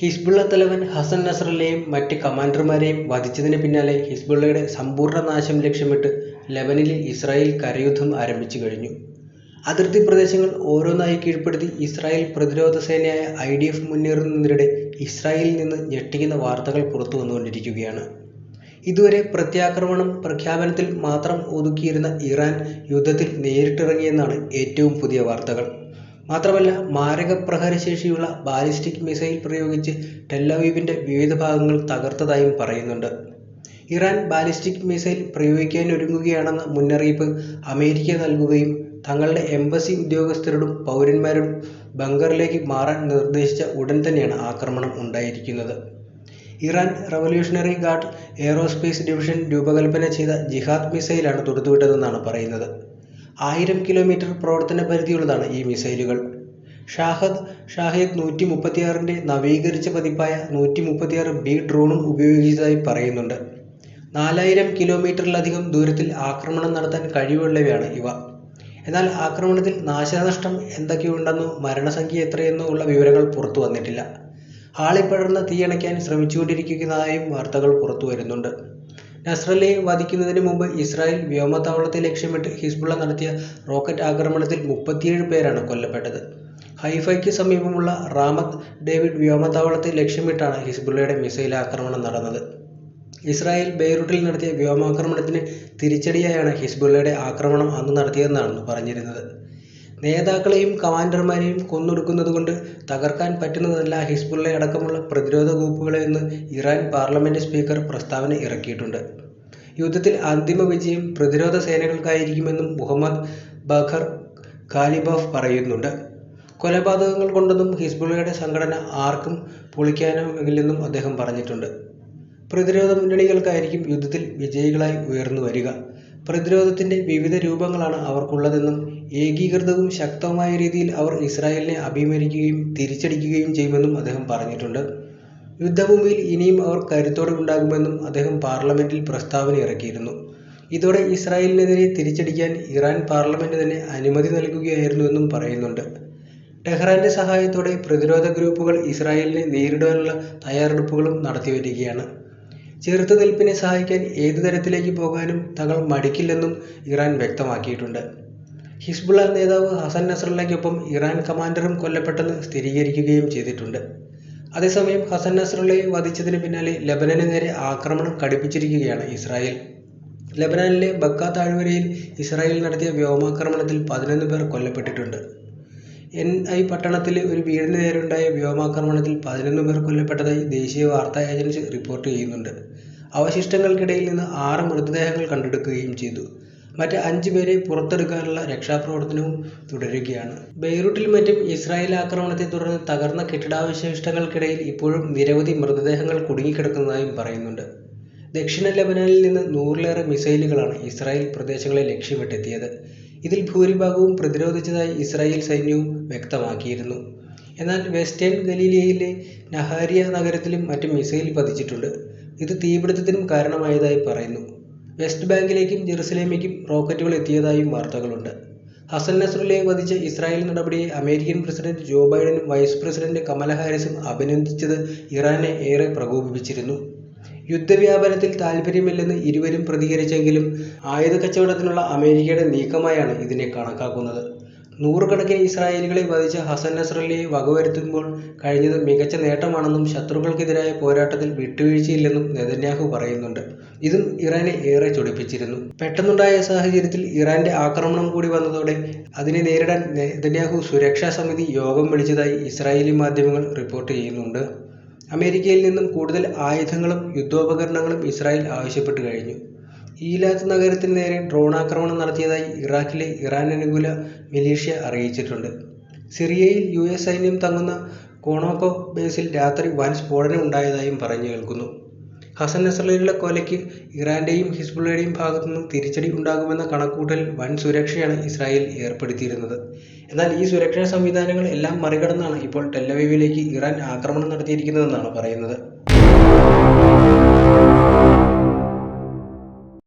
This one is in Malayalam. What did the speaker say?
ഹിസ്ബുള്ള തലവൻ ഹസൻ നസ്രല്ലയെയും മറ്റ് കമാൻഡർമാരെയും വധിച്ചതിന് പിന്നാലെ ഹിസ്ബുള്ളയുടെ സമ്പൂർണ നാശം ലക്ഷ്യമിട്ട് ലെബനിൽ ഇസ്രായേൽ കരയുദ്ധം ആരംഭിച്ചു കഴിഞ്ഞു. അതിർത്തി പ്രദേശങ്ങൾ ഓരോന്നായി കീഴ്പ്പെടുത്തി ഇസ്രായേൽ പ്രതിരോധ സേനയായ ഐ. ഡി. എഫ് മുന്നേറുന്നതിനിടെ ഇസ്രായേലിൽ നിന്ന് ഞെട്ടിക്കുന്ന വാർത്തകൾ പുറത്തു വന്നുകൊണ്ടിരിക്കുകയാണ് ഇതുവരെ പ്രത്യാക്രമണം പ്രഖ്യാപനത്തിൽ മാത്രം ഒതുക്കിയിരുന്ന ഇറാൻ യുദ്ധത്തിൽ നേരിട്ടിറങ്ങിയെന്നാണ് ഏറ്റവും പുതിയ വാർത്തകൾ. മാത്രമല്ല മാരകപ്രഹരശേഷിയുള്ള ബാലിസ്റ്റിക് മിസൈൽ പ്രയോഗിച്ച് ടെൽഅവീവിന്റെ വിവിധ ഭാഗങ്ങൾ തകർത്തതായും പറയുന്നുണ്ട്. ഇറാൻ ബാലിസ്റ്റിക് മിസൈൽ പ്രയോഗിക്കാനൊരുങ്ങുകയാണെന്ന മുന്നറിയിപ്പ് അമേരിക്ക നൽകുകയും തങ്ങളുടെ എംബസി ഉദ്യോഗസ്ഥരോടും പൗരന്മാരോടും ബങ്കറിലേക്ക് മാറാൻ നിർദ്ദേശിച്ച ഉടൻ തന്നെയാണ് ആക്രമണം ഉണ്ടായിരിക്കുന്നത്. Iran revolutionary guard aerospace division രൂപകൽപ്പന ചെയ്ത ജിഹാദ് മിസൈലാണ് തൊടുത്തുവിട്ടതെന്നാണ് പറയുന്നത്. ആയിരം കിലോമീറ്റർ പ്രവർത്തന പരിധിയുള്ളതാണ് ഈ മിസൈലുകൾ. ഷാഹദ് ഷാഹിദ് നൂറ്റി മുപ്പത്തിയാറിന്റെ നവീകരിച്ച പതിപ്പായ നൂറ്റി നൂറ്റിമുപ്പത്തിയാറ് ബി ഡ്രോണും ഉപയോഗിച്ചതായി പറയുന്നുണ്ട്. നാലായിരം കിലോമീറ്ററിലധികം ദൂരത്തിൽ ആക്രമണം നടത്താൻ കഴിവുള്ളവയാണ് ഇവ. എന്നാൽ ആക്രമണത്തിൽ നാശനഷ്ടം എന്തൊക്കെയുണ്ടെന്നോ മരണസംഖ്യ എത്രയെന്നോ ഉള്ള വിവരങ്ങൾ പുറത്തു വന്നിട്ടില്ല ആളിപ്പടർന്ന തീയണയ്ക്കാൻ ശ്രമിച്ചുകൊണ്ടിരിക്കുന്നതായും വാർത്തകൾ പുറത്തുവരുന്നുണ്ട്. നസ്രല്ലയെ വധിക്കുന്നതിന് മുമ്പ് ഇസ്രായേൽ വ്യോമതാവളത്തെ ലക്ഷ്യമിട്ട് ഹിസ്ബുള്ള നടത്തിയ റോക്കറ്റ് ആക്രമണത്തിൽ മുപ്പത്തിയേഴ് പേരാണ് കൊല്ലപ്പെട്ടത്. ഹൈഫയ്ക്ക് സമീപമുള്ള റാമത്ത് ഡേവിഡ് വ്യോമതാവളത്തെ ലക്ഷ്യമിട്ടാണ് ഹിസ്ബുള്ളയുടെ മിസൈൽ ആക്രമണം നടന്നത്. ഇസ്രായേൽ ബെയ്റൂട്ടിൽ നടത്തിയ വ്യോമാക്രമണത്തിന് തിരിച്ചടിയായാണ് ഹിസ്ബുള്ളയുടെ ആക്രമണം അന്ന് നടത്തിയതെന്നാണ് പറഞ്ഞിരുന്നത്. നേതാക്കളെയും കമാൻഡർമാരെയും കൊന്നൊടുക്കുന്നതുകൊണ്ട് തകർക്കാൻ പറ്റുന്നതല്ല ഹിസ്ബുള്ള അടക്കമുള്ള പ്രതിരോധ ഗ്രൂപ്പുകളെന്ന് ഇറാൻ പാർലമെന്റ് സ്പീക്കർ പ്രസ്താവന ഇറക്കിയിട്ടുണ്ട്. യുദ്ധത്തിൽ അന്തിമ വിജയം പ്രതിരോധ സേനകൾക്കായിരിക്കുമെന്നും മുഹമ്മദ് ബഖർ ഖാലിബാഫ് പറയുന്നുണ്ട്. കൊലപാതകങ്ങൾ കൊണ്ടൊന്നും ഹിസ്ബുള്ളയുടെ സംഘടന ആർക്കും പൊളിക്കാനാകില്ലെന്നും അദ്ദേഹം പറഞ്ഞിട്ടുണ്ട്. പ്രതിരോധ മുന്നണികൾക്കായിരിക്കും യുദ്ധത്തിൽ വിജയികളായി ഉയർന്നുവരിക. പ്രതിരോധത്തിന്റെ വിവിധ രൂപങ്ങളാണ് അവർക്കുള്ളതെന്നും ഏകീകൃതവും ശക്തവുമായ രീതിയിൽ അവർ ഇസ്രായേലിനെ അഭിമുഖീകരിക്കുകയും തിരിച്ചടിക്കുകയും ചെയ്യുമെന്നും അദ്ദേഹം പറഞ്ഞിട്ടുണ്ട്. യുദ്ധഭൂമിയിൽ ഇനിയും അവർ കരുത്തോടെ ഉണ്ടാകുമെന്നും അദ്ദേഹം പാർലമെന്റിൽ പ്രസ്താവന ഇറക്കിയിരുന്നു. ഇതോടെ ഇസ്രായേലിനെതിരെ തിരിച്ചടിക്കാൻ ഇറാൻ പാർലമെന്റ് തന്നെ അനുമതി നൽകുകയായിരുന്നുവെന്നും പറയുന്നുണ്ട്. ടെഹ്റാന്റെ സഹായത്തോടെ പ്രതിരോധ ഗ്രൂപ്പുകൾ ഇസ്രായേലിനെ നേരിടാനുള്ള തയ്യാറെടുപ്പുകളും നടത്തിവരികയാണ്. ചെറുത്തുനിൽപ്പിനെ സഹായിക്കാൻ ഏതു തരത്തിലേക്ക് പോകാനും തങ്ങൾ മടിക്കില്ലെന്നും ഇറാൻ വ്യക്തമാക്കിയിട്ടുണ്ട്. ഹിസ്ബുള്ള നേതാവ് ഹസൻ നസ്രല്ലയ്ക്കൊപ്പം ഇറാൻ കമാൻഡറും കൊല്ലപ്പെട്ടെന്ന് സ്ഥിരീകരിക്കുകയും ചെയ്തിട്ടുണ്ട്. അതേസമയം ഹസൻ നസ്രല്ലയെ വധിച്ചതിന് പിന്നാലെ ലബനന് നേരെ ആക്രമണം കടുപ്പിച്ചിരിക്കുകയാണ് ഇസ്രായേൽ. ലബനാനിലെ ബക്ക താഴ്വരയിൽ ഇസ്രായേൽ നടത്തിയ വ്യോമാക്രമണത്തിൽ പതിനൊന്ന് പേർ കൊല്ലപ്പെട്ടിട്ടുണ്ട്. എൻ. ഐ. പട്ടണത്തിൽ ഒരു വീടിന് നേരെയുണ്ടായ വ്യോമാക്രമണത്തിൽ പതിനൊന്ന് പേർ കൊല്ലപ്പെട്ടതായി ദേശീയ വാർത്താ ഏജൻസി റിപ്പോർട്ട് ചെയ്യുന്നുണ്ട്. അവശിഷ്ടങ്ങൾക്കിടയിൽ നിന്ന് ആറ് മൃതദേഹങ്ങൾ കണ്ടെടുക്കുകയും ചെയ്തു. മറ്റ് അഞ്ച് പേരെ പുറത്തെടുക്കാനുള്ള രക്ഷാപ്രവർത്തനവും തുടരുകയാണ്. ബെയ്റൂട്ടിൽ മറ്റും ഇസ്രായേൽ ആക്രമണത്തെ തുടർന്ന് തകർന്ന കെട്ടിടാവശിഷ്ടങ്ങൾക്കിടയിൽ ഇപ്പോഴും നിരവധി മൃതദേഹങ്ങൾ കുടുങ്ങിക്കിടക്കുന്നതായും പറയുന്നുണ്ട്. ദക്ഷിണ ലെബനാനിൽ നിന്ന് നൂറിലേറെ മിസൈലുകളാണ് ഇസ്രായേൽ പ്രദേശങ്ങളെ ലക്ഷ്യമിട്ടെത്തിയത്. ഇതിൽ ഭൂരിഭാഗവും പ്രതിരോധിച്ചതായി ഇസ്രായേൽ സൈന്യവും വ്യക്തമാക്കിയിരുന്നു. എന്നാൽ വെസ്റ്റേൺ ഗലീലിയയിലെ നഹാരിയ നഗരത്തിലും മറ്റും മിസൈൽ പതിച്ചിട്ടുണ്ട്. ഇത് തീപിടുത്തത്തിനും കാരണമായതായി പറയുന്നു. വെസ്റ്റ് ബാങ്കിലേക്കും ജെറുസലേമിലേക്കും റോക്കറ്റുകൾ എത്തിയതായും വാർത്തകളുണ്ട്. ഹസൻ നസ്രല്ലയെ വധിച്ച ഇസ്രായേൽ നടപടിയെ അമേരിക്കൻ പ്രസിഡന്റ് ജോ ബൈഡനും വൈസ് പ്രസിഡന്റ് കമല ഹാരിസും അഭിനന്ദിച്ചത് ഇറാനെ ഏറെ പ്രകോപിപ്പിച്ചിരുന്നു. യുദ്ധവ്യാപനത്തിൽ താല്പര്യമില്ലെന്ന് ഇരുവരും പ്രതികരിച്ചെങ്കിലും ആയുധ കച്ചവടത്തിനുള്ള അമേരിക്കയുടെ നീക്കമായാണ് ഇതിനെ കണക്കാക്കുന്നത്. നൂറുകണക്കിന് ഇസ്രായേലികളെ വധിച്ച ഹസൻ നസ്രല്ലയെ വകവരുത്തുമ്പോൾ കഴിഞ്ഞത് മികച്ച നേട്ടമാണെന്നും ശത്രുക്കൾക്കെതിരായ പോരാട്ടത്തിൽ വിട്ടുവീഴ്ചയില്ലെന്നും നെതന്യാഹു പറയുന്നുണ്ട്. ഇതും ഇറാനെ ഏറെ ചൊടിപ്പിച്ചിരുന്നു. പെട്ടെന്നുണ്ടായ സാഹചര്യത്തിൽ ഇറാന്റെ ആക്രമണം കൂടി വന്നതോടെ അതിനെ നേരിടാൻ നെതന്യാഹു സുരക്ഷാ സമിതി യോഗം വിളിച്ചതായി ഇസ്രായേലി മാധ്യമങ്ങൾ റിപ്പോർട്ട് ചെയ്യുന്നുണ്ട്. അമേരിക്കയിൽ നിന്നും കൂടുതൽ ആയുധങ്ങളും യുദ്ധോപകരണങ്ങളും ഇസ്രായേൽ ആവശ്യപ്പെട്ടു കഴിഞ്ഞു. ഈലാത്ത് നഗരത്തിന് നേരെ ഡ്രോണാക്രമണം നടത്തിയതായി ഇറാഖിലെ ഇറാൻ അനുകൂല മിലീഷ്യ അറിയിച്ചിട്ടുണ്ട്. സിറിയയിൽ യു. എസ്. സൈന്യം തങ്ങുന്ന കോണോക്കോ ബേസിൽ രാത്രി വൻ സ്ഫോടനം ഉണ്ടായതായും പറഞ്ഞുകേൾക്കുന്നു. ഹസൻ നസറല്ലിയുടെ കൊലയ്ക്ക് ഇറാന്റെയും ഹിസ്ബുള്ളയുടെയും ഭാഗത്തുനിന്നും തിരിച്ചടി ഉണ്ടാകുമെന്ന കണക്കൂട്ടൽ വൻ സുരക്ഷയാണ് ഇസ്രായേൽ ഏർപ്പെടുത്തിയിരുന്നത്. എന്നാൽ ഈ സുരക്ഷാ സംവിധാനങ്ങൾ എല്ലാം മറികടന്നാണ് ഇപ്പോൾ ടെലവീവിലേക്ക് ഇറാൻ ആക്രമണം നടത്തിയിരിക്കുന്നതെന്നാണ് പറയുന്നത്.